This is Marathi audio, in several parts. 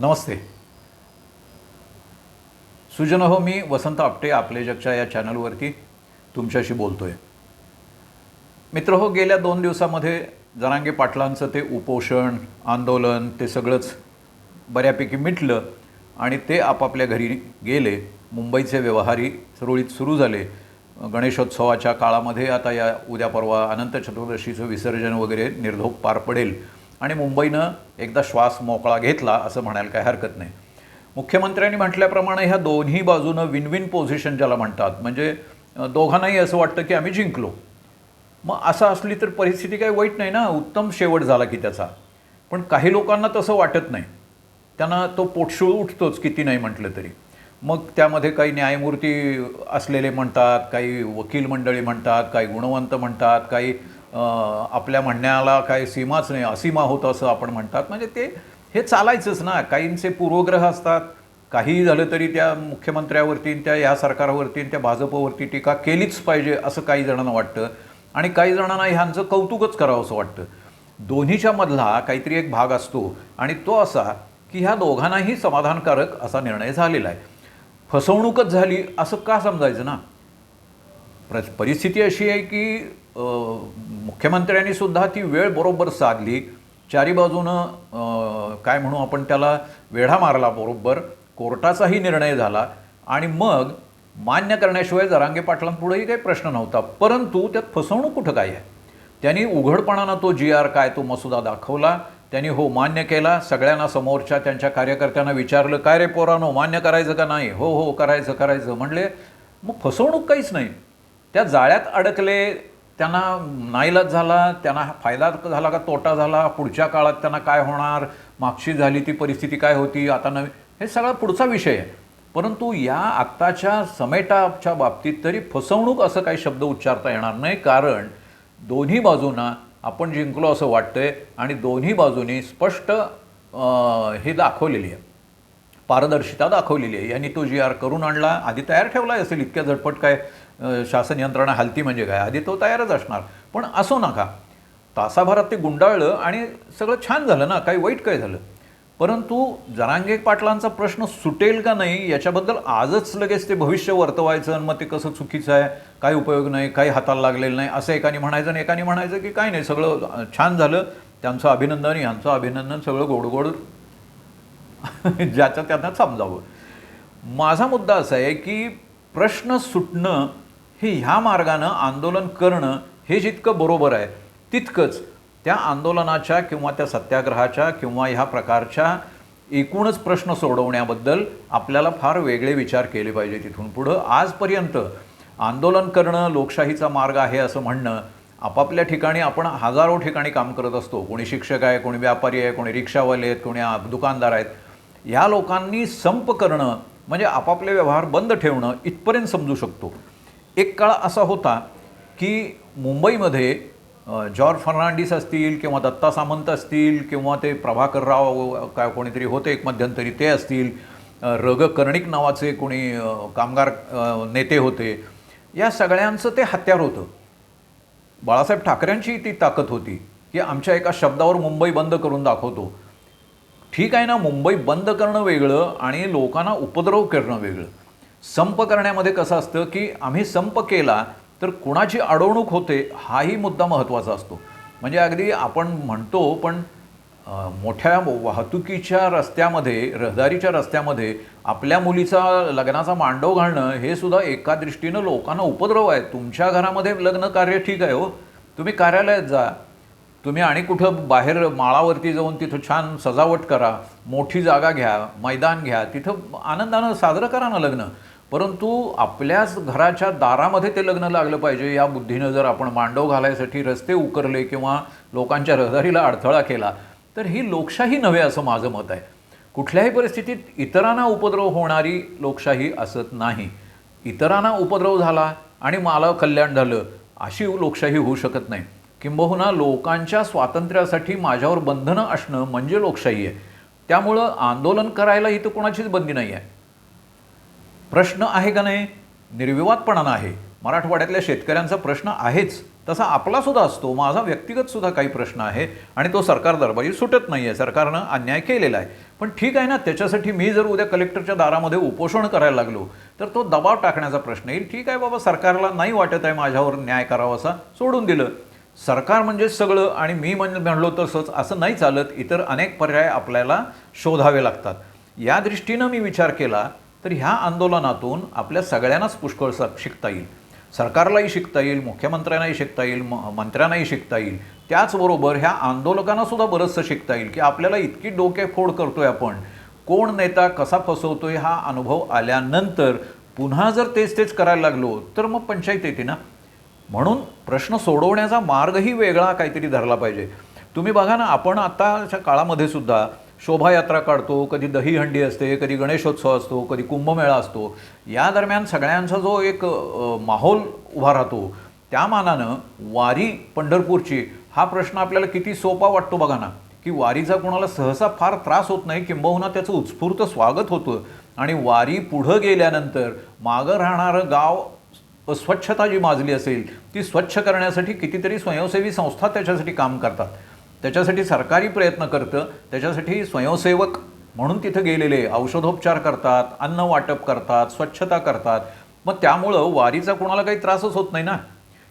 नमस्ते. सुजन हो मी वसंत आपटे आपले जगच्या या चॅनलवरती तुमच्याशी बोलतोय. मित्र हो गेल्या दोन दिवसामध्ये जरांगे पाटलांचं ते उपोषण आंदोलन ते सगळंच बऱ्यापैकी मिटलं आणि ते आपापल्या घरी गेले. मुंबईचे व्यवहारही सुरळीत सुरू झाले. गणेशोत्सवाच्या काळामध्ये आता या उद्या परवा अनंत चतुर्दशीचं विसर्जन वगैरे निर्धोक पार पडेल. आणि मुंबईनं एकदा श्वास मोकळा घेतला असं म्हणायला काही हरकत नाही. मुख्यमंत्र्यांनी म्हटल्याप्रमाणे ह्या दोन्ही बाजूनं विन विन पोझिशन ज्याला म्हणतात म्हणजे दोघांनाही असं वाटतं की आम्ही जिंकलो. मग असं असली तर परिस्थिती काही वाईट नाही ना? उत्तम शेवट झाला की त्याचा. पण काही लोकांना तसं वाटत नाही. त्यांना तो पोटशूळ उठतोच किती नाही म्हटलं तरी. मग त्यामध्ये काही न्यायमूर्ती असलेले म्हणतात काही वकील मंडळी म्हणतात काही गुणवंत म्हणतात काही आपल्या म्हणण्याला काय सीमाच नाही असीमा होतं असं आपण म्हणतात. म्हणजे ते हे चालायचंच ना. काहींचे पूर्वग्रह असतात. काहीही झालं तरी त्या मुख्यमंत्र्यावरती त्या या सरकारवरती त्या भाजपवरती टीका केलीच पाहिजे असं काही जणांना वाटतं. आणि काही जणांना ह्यांचं कौतुकच करावं असं वाटतं. दोन्हीच्या मधला काहीतरी एक भाग असतो. आणि तो असा की ह्या दोघांनाही समाधानकारक असा निर्णय झालेला आहे. फसवणूकच झाली असं का समजायचं ना? परिस्थिती अशी आहे की मुख्यमंत्र्यांनी सुद्धा ती वेळ बरोबर साधली. चारी बाजूनं काय म्हणू आपण त्याला वेढा मारला बरोबर. कोर्टाचाही निर्णय झाला. आणि मग मान्य करण्याशिवाय जरांगे पाटलांपुढेही काही प्रश्न नव्हता. परंतु त्यात फसवणूक कुठं काय आहे? त्यांनी उघडपणानं तो जी आर काय तो मसुदा दाखवला. त्यांनी हो मान्य केला. सगळ्यांना समोरच्या त्यांच्या कार्यकर्त्यांना विचारलं काय रे पोरानो मान्य करायचं का नाही? हो हो करायचं करायचं म्हणले. मग फसवणूक काहीच नाही. त्या जाळ्यात अडकले त्यांना नाईलाज झाला त्यांना फायदा झाला का तोटा झाला पुढच्या काळात त्यांना काय होणार मागची झाली ती परिस्थिती काय होती आता नवी हे सगळा पुढचा विषय आहे. परंतु या आत्ताच्या समेटाच्या बाबतीत तरी फसवणूक असं काही शब्द उच्चारता येणार नाही कारण दोन्ही बाजूंना आपण जिंकलो असं वाटतंय आणि दोन्ही बाजूनी स्पष्ट हे दाखवलेली आहे. पारदर्शिता दाखवलेली आहे. यांनी तो जी आर करून आणला आधी तयार ठेवला असेल इतक्या झटपट काय शासन यंत्रणा हलती म्हणजे काय? आधी तो तयारच असणार. पण असो नका. तासाभरात ते गुंडाळलं आणि सगळं छान झालं ना? काही वाईट काय झालं. परंतु जरांगे पाटलांचा प्रश्न सुटेल का नाही याच्याबद्दल आजच लगेच ते भविष्य वर्तवायचं आणि मग ते कसं चुकीचं आहे काही उपयोग नाही काही हाताला लागलेलं नाही असं एकाने म्हणायचं आणि एकाने म्हणायचं की काय नाही सगळं छान झालं. त्यांचं अभिनंदन यांचं अभिनंदन सगळं गोडगोड ज्याचं त्यांना समजावं. माझा मुद्दा असा आहे की प्रश्न सुटणं हे ह्या मार्गानं आंदोलन करणं हे जितकं बरोबर आहे तितकंच त्या आंदोलनाच्या किंवा त्या सत्याग्रहाच्या किंवा ह्या प्रकारच्या एकूणच प्रश्न सोडवण्याबद्दल आपल्याला फार वेगळे विचार केले पाहिजे तिथून पुढं. आजपर्यंत आंदोलन करणं लोकशाहीचा मार्ग आहे असं म्हणणं आपापल्या ठिकाणी आपण हजारो ठिकाणी काम करत असतो. कोणी शिक्षक आहे कोणी व्यापारी आहे कोणी रिक्षावाले आहेत कोणी दुकानदार आहेत. या लोकांनी संप करणं म्हणजे आपापले व्यवहार बंद ठेवणं इथपर्यंत समजू शकतो. एक काळ असा होता की मुंबईमध्ये जॉर्ज फर्नांडिस असतील किंवा दत्ता सामंत असतील किंवा ते प्रभाकरराव काय कोणीतरी होते एक मध्यंतरी ते असतील. रग कर्णिक नावाचे कोणी कामगार नेते होते. या सगळ्यांचं ते हत्यार होतं. बाळासाहेब ठाकरेंची ती ताकद होती की आमच्या एका शब्दावर मुंबई बंद करून दाखवतो. ठीक आहे ना मुंबई बंद करणं वेगळं आणि लोकांना उपद्रव करणं वेगळं. संप करण्यामध्ये कसं असतं की आम्ही संप केला तर कुणाची अडवणूक होते हाही मुद्दा महत्त्वाचा असतो. म्हणजे अगदी आपण म्हणतो पण मोठ्या वाहतुकीच्या रस्त्यामध्ये रहदारीच्या रस्त्यामध्ये आपल्या मुलीचा लग्नाचा मांडव घालणं हे सुद्धा एका दृष्टीनं लोकांना उपद्रव आहे. तुमच्या घरामध्ये लग्न कार्य ठीक आहे हो. तुम्ही कार्यालयात जा. तुम्ही आणि कुठं बाहेर माळावरती जाऊन तिथं छान सजावट करा मोठी जागा घ्या मैदान घ्या तिथं आनंदानं साजरं करा ना लग्न. परंतु आपल्याच घराच्या दारामध्ये ते लग्न लागलं पाहिजे या बुद्धीनं जर आपण मांडव घालायसाठी रस्ते उकरले किंवा लोकांच्या रहदारीला अडथळा केला तर ही लोकशाही नव्हे असं माझं मत आहे. कुठल्याही परिस्थितीत इतरांना उपद्रव होणारी लोकशाही असत नाही. इतरांना उपद्रव झाला आणि मला कल्याण झालं अशी लोकशाही होऊ शकत नाही. किंबहुना लोकांच्या स्वातंत्र्यासाठी माझ्यावर बंधनं असणं म्हणजे लोकशाही आहे. त्यामुळं आंदोलन करायला इथं कोणाचीच बंदी नाही आहे प्रश्न आहे का नाही? निर्विवादपणानं आहे. मराठवाड्यातल्या शेतकऱ्यांचा प्रश्न आहेच. तसा आपला सुद्धा असतो. माझा व्यक्तिगत सुद्धा काही प्रश्न आहे आणि तो सरकार दरबारी सुटत नाही आहे सरकारनं अन्याय केलेला आहे. पण ठीक आहे ना त्याच्यासाठी मी जर उद्या कलेक्टरच्या दारामध्ये उपोषण करायला लागलो तर तो दबाव टाकण्याचा प्रश्न येईल. ठीक आहे बाबा सरकारला नाही वाटत आहे माझ्यावर न्याय करावा असा सोडून दिलं. सरकार म्हणजे सगळं आणि मी म्हण म्हणलो तसंच असं नाही चालत. इतर अनेक पर्याय आपल्याला शोधावे लागतात. या दृष्टीनं मी विचार केला तर ह्या आंदोलनातून आपल्या सगळ्यांनाच पुष्कळ स- शिकता येईल. सरकारलाही शिकता येईल मुख्यमंत्र्यांनाही शिकता येईल म मंत्र्यांनाही शिकता येईल. त्याचबरोबर ह्या आंदोलकांनासुद्धा बरंचसं शिकता येईल की आपल्याला इतकी डोकेफोड करतोय आपण. कोण नेता कसा फसवतोय हा अनुभव आल्यानंतर पुन्हा जर तेच तेच करायला लागलो तर मग पंचायत येते ना? म्हणून प्रश्न सोडवण्याचा मार्गही वेगळा काहीतरी धरला पाहिजे. तुम्ही बघा ना आपण आताच्या काळामध्ये सुद्धा शोभायात्रा काढतो कधी दहीहंडी असते कधी गणेशोत्सव असतो कधी कुंभमेळा असतो. या दरम्यान सगळ्यांचा जो एक माहोल उभा राहतो त्या मानानं वारी पंढरपूरची हा प्रश्न आपल्याला किती सोपा वाटतो बघा ना की वारीचा कोणाला सहसा फार त्रास होत नाही किंबहुना त्याचं उत्स्फूर्त स्वागत होतं. आणि वारी पुढं गेल्यानंतर मागं राहणारं गाव अस्वच्छता जी माजली असेल ती स्वच्छ करण्यासाठी कितीतरी स्वयंसेवी संस्था त्याच्यासाठी काम करतात. त्याच्यासाठी सरकारी प्रयत्न करतं त्याच्यासाठी स्वयंसेवक म्हणून तिथं गेलेले औषधोपचार करतात अन्न वाटप करतात स्वच्छता करतात. मग त्यामुळं वारीचा कोणाला काही त्रासच होत नाही ना?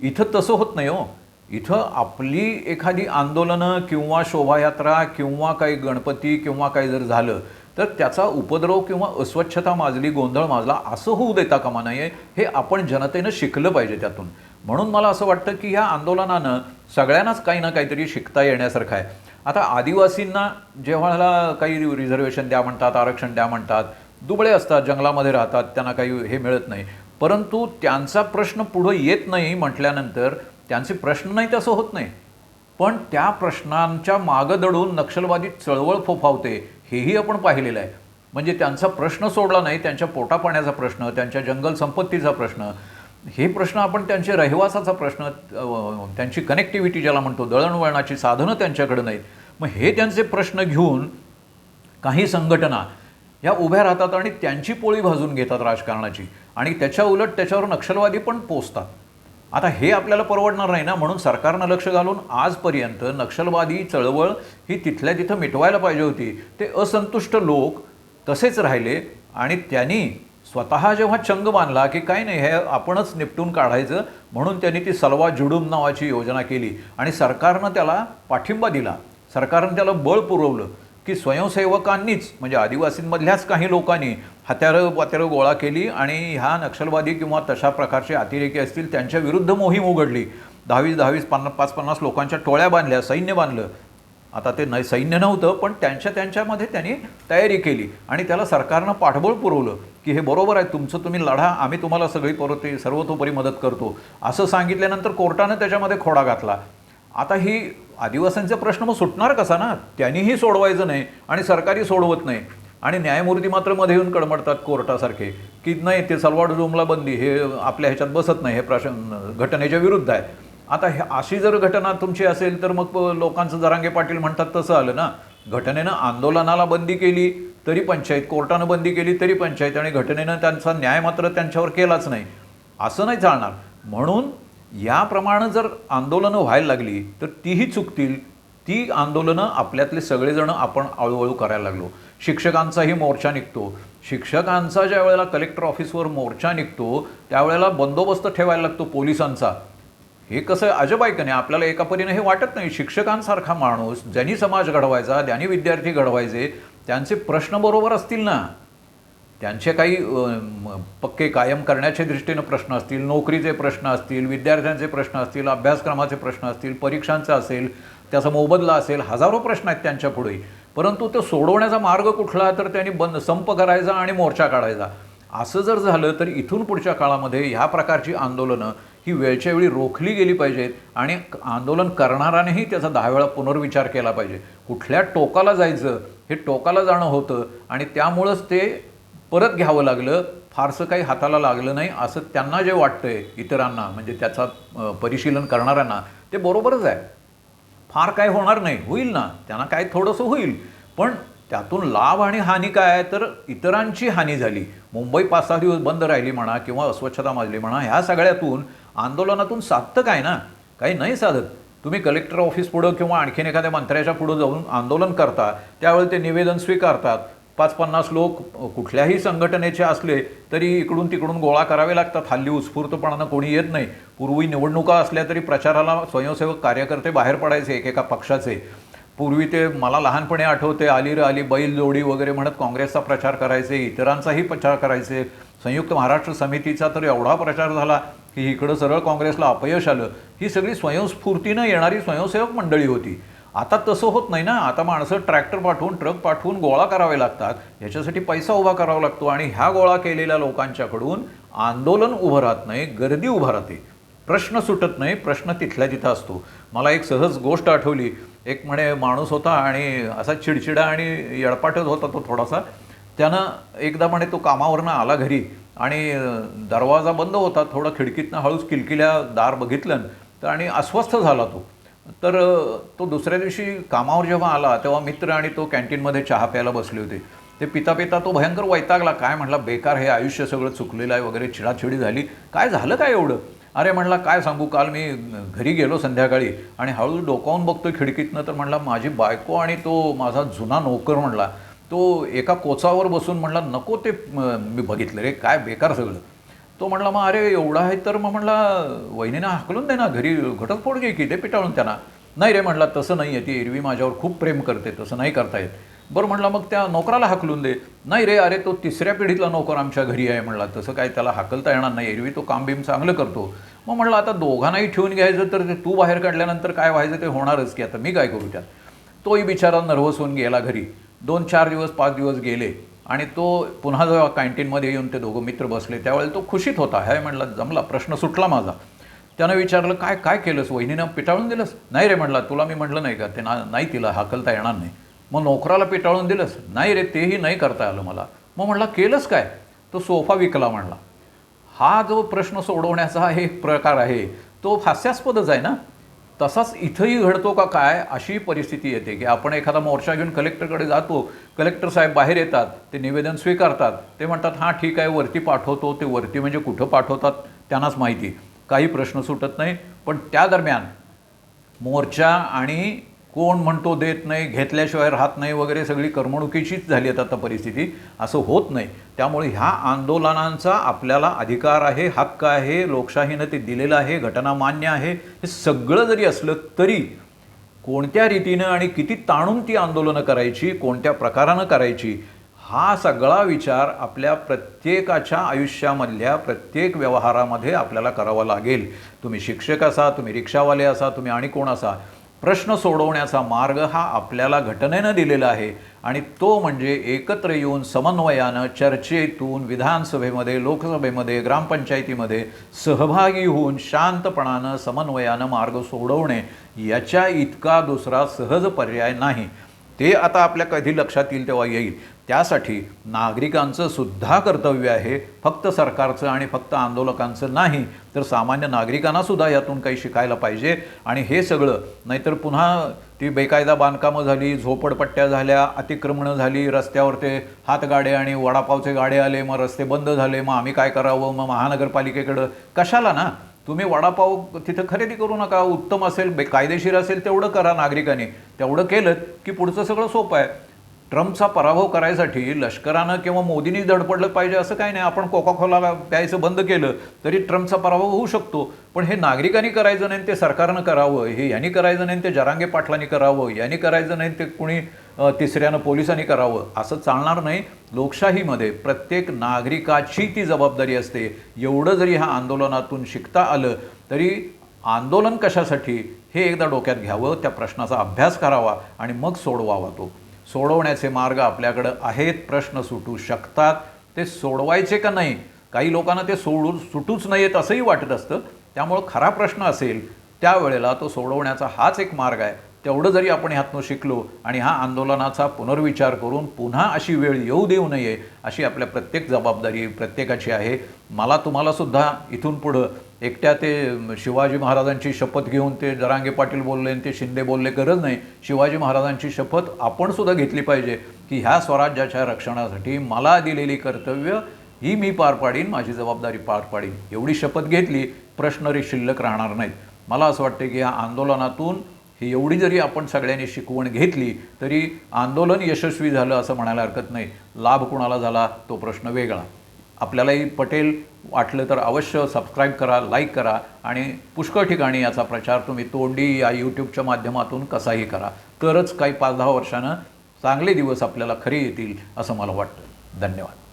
इथं तसं होत नाही हो. इथं आपली एखादी आंदोलनं किंवा शोभायात्रा किंवा काही गणपती किंवा काही जर झालं तर त्याचा उपद्रव किंवा अस्वच्छता माजली गोंधळ माजला असं होऊ देता कामा नये हे आपण जनतेनं शिकलं पाहिजे त्यातून. म्हणून मला असं वाटतं की ह्या आंदोलनानं सगळ्यांनाच काही ना काहीतरी शिकता येण्यासारखं आहे. आता आदिवासींना जेव्हा काही रिझर्वेशन द्या म्हणतात आरक्षण द्या म्हणतात दुबळे असतात जंगलामध्ये राहतात त्यांना काही हे मिळत नाही. परंतु त्यांचा प्रश्न पुढं येत नाही म्हटल्यानंतर त्यांचे प्रश्न नाही तसं होत नाही. पण त्या प्रश्नांच्या मागं दडून नक्षलवादी चळवळ फोफावते हेही आपण पाहिलेलं आहे. म्हणजे त्यांचा प्रश्न सोडला नाही त्यांच्या पोटापाण्याचा प्रश्न त्यांच्या जंगल संपत्तीचा प्रश्न. हे प्रश्न आपण त्यांचे रहिवासाचा प्रश्न त्यांची कनेक्टिव्हिटी ज्याला म्हणतो दळणवळणाची साधनं त्यांच्याकडे नाहीत. मग हे त्यांचे प्रश्न घेऊन काही संघटना या उभ्या राहतात आणि त्यांची पोळी भाजून घेतात राजकारणाची. आणि त्याच्या उलट त्याच्यावर नक्षलवादी पण पोचतात. आता हे आपल्याला परवडणार नाही ना? म्हणून सरकारनं लक्ष घालून आजपर्यंत नक्षलवादी चळवळ ही तिथल्या तिथं मिटवायला पाहिजे होती. ते असंतुष्ट लोक तसेच राहिले आणि त्यांनी स्वतः जेव्हा चंग बांधला की काही नाही हे आपणच निपटून काढायचं म्हणून त्यांनी ती सलवा जुडूम नावाची योजना केली. आणि सरकारनं त्याला पाठिंबा दिला. सरकारनं त्याला बळ पुरवलं की स्वयंसेवकांनीच म्हणजे आदिवासींमधल्याच काही लोकांनी हत्यारं वात्यारं गोळा केली आणि ह्या नक्षलवादी किंवा तशा प्रकारचे अतिरेकी असतील त्यांच्या विरुद्ध मोहीम उघडली. दहावीस दहावीस पन्नास पाच पन्नास लोकांच्या टोळ्या बांधल्या सैन्य बांधलं. आता ते न सैन्य नव्हतं पण त्यांच्या त्यांच्यामध्ये त्यांनी तयारी केली. आणि त्याला सरकारनं पाठबळ पुरवलं की हे बरोबर आहे तुमचं तुम्ही लढा आम्ही तुम्हाला सगळी परत सर्वतोपरी मदत करतो. असं सांगितल्यानंतर कोर्टानं त्याच्यामध्ये खोडा घातला. आता ही आदिवासींचा प्रश्न मग सुटणार कसा ना? त्यांनीही सोडवायचं नाही आणि सरकारी सोडवत नाही. आणि न्यायमूर्ती मात्रमध्ये येऊन कडमडतात कोर्टासारखे की नाही ते सलवाड जुमला बंदी हे आपल्या ह्याच्यात बसत नाही हे प्रश्न घटनेच्या विरुद्ध आहे. आता हे अशी जर घटना तुमची असेल तर मग लोकांचं जरांगे पाटील म्हणतात तसं आलं ना. घटनेनं आंदोलनाला बंदी केली तरी पंचायत कोर्टानं बंदी केली तरी पंचायत आणि घटनेनं त्यांचा न्याय मात्र त्यांच्यावर केलाच नाही. असं नाही चालणार. म्हणून याप्रमाणे जर आंदोलनं व्हायला लागली तर तीही चुकतील. ती आंदोलनं आपल्यातले सगळेजण आपण हळूहळू करायला लागलो. शिक्षकांचाही मोर्चा निघतो. शिक्षकांचा ज्या वेळेला कलेक्टर ऑफिसवर मोर्चा निघतो त्यावेळेला बंदोबस्त ठेवायला लागतो पोलिसांचा. हे कसं अजब आहे का नाही? आपल्याला एका परीने हे वाटत नाही. शिक्षकांसारखा माणूस ज्यांनी समाज घडवायचा ज्यांनी विद्यार्थी घडवायचे त्यांचे प्रश्न बरोबर असतील ना? त्यांचे काही पक्के कायम करण्याच्या दृष्टीनं प्रश्न असतील नोकरीचे प्रश्न असतील विद्यार्थ्यांचे प्रश्न असतील अभ्यासक्रमाचे प्रश्न असतील परीक्षांचा असेल त्याचा मोबदला असेल हजारो प्रश्न आहेत त्यांच्या पुढे. परंतु तो सोडवण्याचा मार्ग कुठला तर त्यांनी बंद संप करायचा आणि मोर्चा काढायचा. असं जर झालं तर इथून पुढच्या काळामध्ये ह्या प्रकारची आंदोलनं ही वेळच्या वेळी रोखली गेली पाहिजेत आणि आंदोलन करणाऱ्यानेही त्याचा दहा वेळा पुनर्विचार केला पाहिजे. कुठल्या टोकाला जायचं हे टोकाला जाणं होतं आणि त्यामुळंच ते परत घ्यावं लागलं. फारसं काही हाताला लागलं नाही असं त्यांना जे वाटतंय इतरांना म्हणजे त्याचा परिशीलन करणाऱ्यांना ते बरोबरच आहे. फार काय होणार नाही होईल ना त्यांना काय थोडंसं होईल. पण त्यातून लाभ आणि हानी काय आहे? तर इतरांची हानी झाली. मुंबई पाच सहा दिवस बंद राहिली म्हणा किंवा अस्वच्छता माजली म्हणा ह्या सगळ्यातून आंदोलनातून साधतं काय ना? काही नाही साधत. तुम्ही कलेक्टर ऑफिस पुढं किंवा आणखीन एखाद्या मंत्र्याच्या पुढं जाऊन आंदोलन करता त्यावेळी ते निवेदन स्वीकारतात. पाच पन्नास लोक कुठल्याही संघटनेचे असले तरी इकडून तिकडून गोळा करावे लागतात. हल्ली उत्स्फूर्तपणानं कोणी येत नाही. पूर्वी निवडणुका असल्या तरी प्रचाराला स्वयंसेवक कार्यकर्ते बाहेर पडायचे एकेका पक्षाचे. पूर्वी ते मला लहानपणी आठवते आली र आली बैल जोडी वगैरे म्हणत काँग्रेसचा प्रचार करायचे इतरांचाही प्रचार करायचे. संयुक्त महाराष्ट्र समितीचा तर एवढा प्रचार झाला की इकडं सरळ काँग्रेसला अपयश आलं ही सगळी स्वयंस्फूर्तीनं येणारी स्वयंसेवक मंडळी होती. आता तसं होत नाही ना. आता माणसं ट्रॅक्टर पाठवून ट्रक पाठवून गोळा करावे लागतात. याच्यासाठी पैसा उभा करावा लागतो आणि ह्या गोळा केलेल्या लोकांच्याकडून आंदोलन उभं राहत नाही गर्दी उभं राहते. प्रश्न सुटत नाही प्रश्न तिथल्या तिथं असतो. मला एक सहज गोष्ट आठवली. एक म्हणे माणूस होता आणि असा चिडचिडा आणि येडपाटच होता तो थोडासा. त्यानं एकदा म्हणे तो कामावरनं आला घरी. आणि दरवाजा बंद होता थोडा खिडकीतनं हळूच किलकिल्या दार बघितलं तर आणि अस्वस्थ झाला तो. तर तो दुसऱ्या दिवशी कामावर जेव्हा आला तेव्हा मित्र आणि तो कॅन्टीनमध्ये चहा प्यायला बसले होते. ते पिता पिता तो भयंकर वैतागला काय? म्हटला बेकार हे आयुष्य सगळं चुकलेलं आहे वगैरे चिडाचिडी झाली. काय झालं काय एवढं? अरे म्हणला काय सांगू काल मी घरी गेलो संध्याकाळी आणि हळू डोकावून बघतो खिडकीतनं. तर म्हणला माझी बायको आणि तो माझा जुना नोकर म्हणला तो एका कोचावर बसून म्हणला नको ते मी बघितलं रे काय बेकार सगळं. तो म्हणला मग अरे एवढा आहे तर मग म्हणला वहिनीनं हाकलून दे ना घरी घटस्फोट घे की ते पिटाळून त्यांना. नाही रे म्हणला तसं नाही आहे ती एरवी माझ्यावर खूप प्रेम करते तसं नाही करता येत. बरं म्हणला मग त्या नोकराला हाकलून दे. नाही रे अरे तो तिसऱ्या पिढीतला नोकर आमच्या घरी आहे म्हणला तसं काय त्याला हाकलता येणार नाही एरवी तो काम बीम चांगलं करतो. मग म्हणलं आता दोघांनाही ठेवून घ्यायचं तर ते तू बाहेर काढल्यानंतर काय व्हायचं ते होणारच की आता मी काय करू त्यात? तोही बिचारा नर्वस होऊन गेला घरी. दोन चार दिवस पाच दिवस गेले आणि तो पुन्हा जेव्हा कॅन्टीनमध्ये येऊन ते दोघं मित्र बसले त्यावेळेला तो खुशीत होता. हे म्हणलं जमला प्रश्न सुटला माझा. त्यानं विचारलं काय काय केलंस? वहिनीनं पिटाळून दिलंस? नाही रे म्हणला तुला मी म्हटलं नाही का? ते ना नाही तिला हाकलता येणार नाही. मग नोकराला पिटाळून दिलंस? नाही रे तेही नाही करता आलं मला. मग म्हणला केलंस काय? तो सोफा विकला म्हणला. हा जो प्रश्न सोडवण्याचा एक प्रकार आहे तो हास्यास्पदच आहे ना? तसाच इथंही घडतो का काय अशी परिस्थिती येते की आपण एखादा मोर्चा घेऊन कलेक्टरकडे जातो कलेक्टर साहेब बाहेर येतात ते निवेदन स्वीकारतात ते म्हणतात हां ठीक आहे वरती पाठवतो. ते वरती म्हणजे कुठं पाठवतात त्यांनाच माहिती. काही प्रश्न सुटत नाही. पण त्या दरम्यान मोर्चा आणि कोण म्हणतो देत नाही घेतल्याशिवाय राहत नाही वगैरे सगळी करमणुकीचीच झाली आहेत आता परिस्थिती. असं होत नाही. त्यामुळे ह्या आंदोलनांचा आपल्याला अधिकार आहे हक्क आहे लोकशाहीनं ते दिलेलं आहे घटना मान्य आहे. हे सगळं जरी असलं तरी कोणत्या रीतीनं आणि किती ताणून ती आंदोलनं करायची कोणत्या प्रकारानं करायची हा सगळा विचार आपल्या प्रत्येकाच्या आयुष्यामधल्या प्रत्येक व्यवहारामध्ये आपल्याला करावा लागेल. तुम्ही शिक्षक असा तुम्ही रिक्षावाले असा तुम्ही आणि कोण असा प्रश्न सोडवण्याचा मार्ग हा आपल्याला घटनेनं दिलेला आहे आणि तो म्हणजे एकत्र येऊन समन्वयानं चर्चेतून विधानसभेमध्ये लोकसभेमध्ये ग्रामपंचायतीमध्ये सहभागी होऊन शांतपणानं समन्वयानं मार्ग सोडवणे याच्या इतका दुसरा सहज पर्याय नाही. ते आता आपल्या कधी लक्षात येईल तेव्हा येईल. त्यासाठी नागरिकांचं सुद्धा कर्तव्य आहे फक्त सरकारचं आणि फक्त आंदोलकांचं नाही तर सामान्य नागरिकांनासुद्धा यातून काही शिकायला पाहिजे. आणि हे सगळं नाहीतर पुन्हा ती बेकायदा बांधकामं झाली झोपडपट्ट्या झाल्या अतिक्रमणं झाली रस्त्यावर ते हातगाडे आणि वडापावचे गाडे आले मग रस्ते बंद झाले मग आम्ही काय करावं मग महानगरपालिकेकडं? कशाला ना? तुम्ही वडापाव तिथं खरेदी करू नका उत्तम असेल बे कायदेशीर असेल तेवढं करा नागरिकांनी. तेवढं केलं की पुढचं सगळं सोपं आहे. ट्रम्पचा पराभव करायसाठी लष्करानं किंवा मोदींनी दडपडलं पाहिजे असं काही नाही. आपण कोका खोला प्यायचं बंद केलं तरी ट्रम्पचा पराभव होऊ शकतो. पण हे नागरिकांनी करायचं नाही ते सरकारनं करावं. हे यांनी करायचं नाही ते जरांगे पाटलांनी करावं. यांनी करायचं नाही ते कुणी तिसऱ्यानं पोलिसांनी करावं. असं चालणार नाही. लोकशाहीमध्ये प्रत्येक नागरिकाची ती जबाबदारी असते. एवढं जरी ह्या आंदोलनातून शिकता आलं तरी आंदोलन कशासाठी? हे एकदा डोक्यात घ्यावं त्या प्रश्नाचा अभ्यास करावा आणि मग सोडवावा तो. सोडवण्याचे मार्ग आपल्याकडं आहेत प्रश्न सुटू शकतात. ते सोडवायचे का नाही? काही लोकांना ते सोडू सुटूच नाहीत असंही वाटत असतं. त्यामुळं खरा प्रश्न असेल त्यावेळेला तो सोडवण्याचा हाच एक मार्ग आहे. तेवढं जरी आपण ह्यातनं शिकलो आणि हा आंदोलनाचा पुनर्विचार करून पुन्हा अशी वेळ येऊ देऊ नये अशी आपल्या प्रत्येक जबाबदारी प्रत्येकाची आहे. मला तुम्हाला सुद्धा इथून पुढं एकट्या ते शिवाजी महाराजांची शपथ घेऊन ते जरांगे पाटील बोलले आणि ते शिंदे बोलले गरज नाही. शिवाजी महाराजांची शपथ आपण सुद्धा घेतली पाहिजे की ह्या स्वराज्याच्या रक्षणासाठी मला दिलेली कर्तव्य ही मी पार पाडीन माझी जबाबदारी पार पाडीन. एवढी शपथ घेतली प्रश्नरी शिल्लक राहणार नाहीत. मला असं वाटतं की या आंदोलनातून ही एवढी जरी आपण सगळ्यांनी शिकवण घेतली तरी आंदोलन यशस्वी झालं असं म्हणायला हरकत नाही. लाभ कुणाला झाला तो प्रश्न वेगळा. आपल्यालाही पटेल वाटलं तर अवश्य सबस्क्राईब करा लाईक करा आणि पुष्कळ ठिकाणी याचा प्रचार तुम्ही तोंडी या यूट्यूबच्या माध्यमातून कसाही करा. तरच काही पाच दहा वर्षानं चांगले दिवस आपल्याला खरे येतील असं मला वाटतं. धन्यवाद.